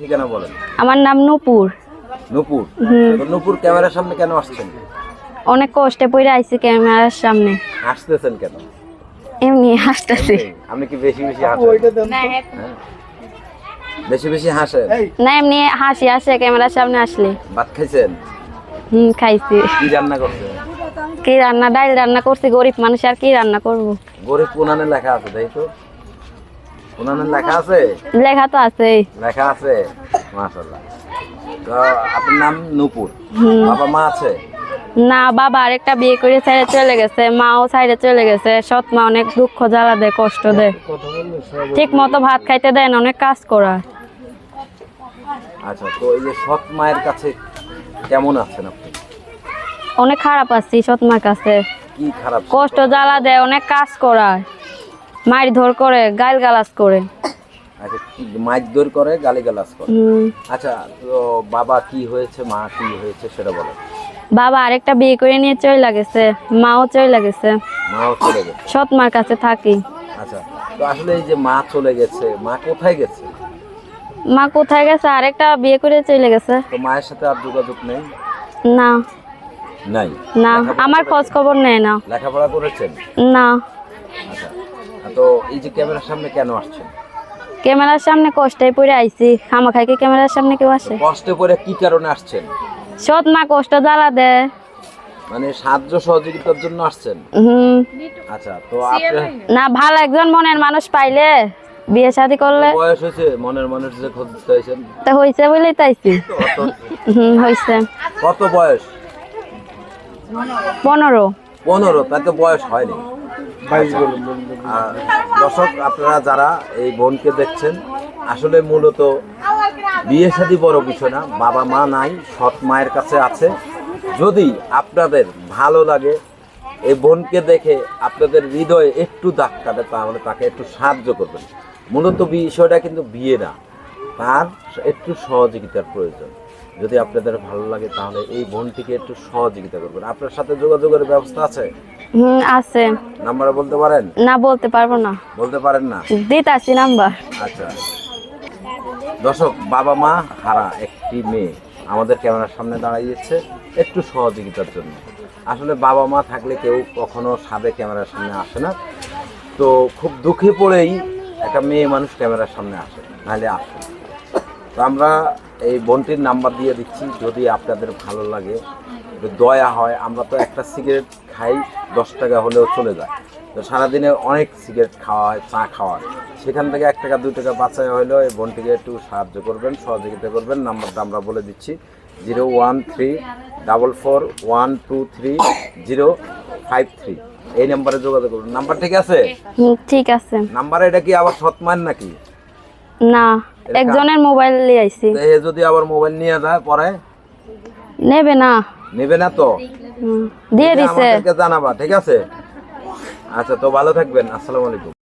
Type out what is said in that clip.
ঠিকানা বলেন। আমার নাম নূপুর। নূপুর? হুম। নূপুর ক্যামেরার সামনে কেন আসছেন? অনেক কষ্টে পড়ে আইছি ক্যামেরার সামনে। হাসতেছেন কেন? এমনি হাসতেছি। আপনি কি বেশি বেশি হাসেন? হ্যাঁ? বেশি বেশি হাসেন? না এমনি হাসি আসে ক্যামেরার সামনে আসলে। ভাত খাইছেন? হুম খাইছি। কি রান্না করছেন? কি রান্না? ডাল রান্না করছি গরিব মানুষ আর কি রান্না করব? গরিব কোনানে লেখা আছে তাই তো? লেখা আছে? লেখা তো আছে লেখা আছে? মাশাল্লাহ তো আপনার নাম নূপুর? বাবা মা আছে? না বাবা আরেকটা বিয়ে করে সাইডে চলে গেছে মাও সাইডে চলে গেছে। সৎ মা অনেক দুঃখ জ্বালা দেয় কষ্ট দেয়। ঠিক মতো ভাত খাইতে দেয় না অনেক কাজ করা। আচ্ছা তো এই যে সৎ মায়ের কাছে কেমন আছেন আপনি? অনেক খারাপ আছি সৎ মার কাছে। কি খারাপ? কষ্ট জ্বালা দেয় অনেক কাজ করায়। মায়ের ধর করে গাইল গালাজ করে। আচ্ছা করে করে। আচ্ছা তো বাবা কি হয়েছে মা কি হয়েছে সেটা বলো। বাবা আরেকটা বিয়ে করে নিয়ে চলে মাও চলে মাও চলে গেছে। সৎ মার কাছে থাকি। আচ্ছা তো আসলে এই যে মা চলে গেছে মা কোথায় গেছে? মা কোথায় গেছে? আরেকটা বিয়ে করে চলে গেছে। তো মায়ের সাথে আর যোগাযোগ নেই? না। নাই? না আমার খোঁজ খবর নেয় না। লেখাপড়া করেছেন? না। আচ্ছা। তো এই যে ক্যামেরার সামনে কেন আসছেন? ক্যামেরার সামনে কষ্টে পড়ে আইছি। খামা খাইকে ক্যামেরার সামনে কেউ আসে? কষ্ট করে কি কারণে আসছেন? সৎ মা কষ্ট জ্বালা দেয়। মানে সাহায্য সহযোগিতার জন্য আসছেন? হুম। আচ্ছা তো আপনার না ভালো একজন মনের মানুষ পাইলে বিয়ে শাদি করলে বয়স হয়েছে মনের মানুষ যে তা হয়েছে বলেই তাইছি হুম হয়েছে কত বয়স? পনেরো। পনেরো তাই তো বয়স হয়নি। দর্শক আপনারা যারা এই বোনকে দেখছেন আসলে মূলত বিয়ে শাদী বড় কিছু না বাবা মা নাই সৎ মায়ের কাছে আছে। যদি আপনাদের ভালো লাগে এই বোনকে দেখে আপনাদের হৃদয়ে একটু দাগ কাটে তাহলে তাকে একটু সাহায্য করবেন। মূলত বিষয়টা কিন্তু বিয়ে না তার একটু সহযোগিতার প্রয়োজন। যদি আপনাদের ভালো লাগে তাহলে এই বোনটিকে একটু সহযোগিতা করবেন। আপনার সাথে যোগাযোগের ব্যবস্থা আছে? হুম আছে। নাম্বার বলতে পারেন? না বলতে পারব না। বলতে পারেন না? দিতাছি নাম্বার। আচ্ছা। দর্শক বাবা মা হারা একটি মেয়ে আমাদের ক্যামেরার সামনে দাঁড়িয়েছে একটু সহযোগিতার জন্য। আসলে বাবা মা থাকলে কেউ কখনো সাদে ক্যামেরার সামনে আসে না। তো খুব দুঃখে পড়েই একটা মেয়ে মানুষ ক্যামেরার সামনে আসে নাহলে আসে। তো আমরা এই বোনটির নাম্বার দিয়ে দিচ্ছি যদি আপনাদের ভালো লাগে দয়া হয় আমরা তো একটা সিগারেট খাই দশ টাকা হলেও চলে যায়। তো সারাদিনে অনেক সিগারেট খাওয়া হয় চা খাওয়া হয়। সেখান থেকে এক টাকা দুই টাকা বাঁচাই হলেও এই বোনটিকে একটু সাহায্য করবেন সহযোগিতা করবেন। নাম্বারটা আমরা বলে দিচ্ছি zero one three double four one two three zero five three. এই নাম্বারে যোগাযোগ করবেন নাম্বার ঠিক আছে? ঠিক আছে। নাম্বার এটা কি আবার সৎমান নাকি? না। একজনের মোবাইল নিয়ে আইছি। এই এ যদি আবার মোবাইল নিয়ে যায় পরে? নেবে না। নেবে না তো? দিয়ে দিছে। আমাদেরকে জানাবা ঠিক আছে? আচ্ছা তো ভালো থাকবেন। আসসালামু আলাইকুম।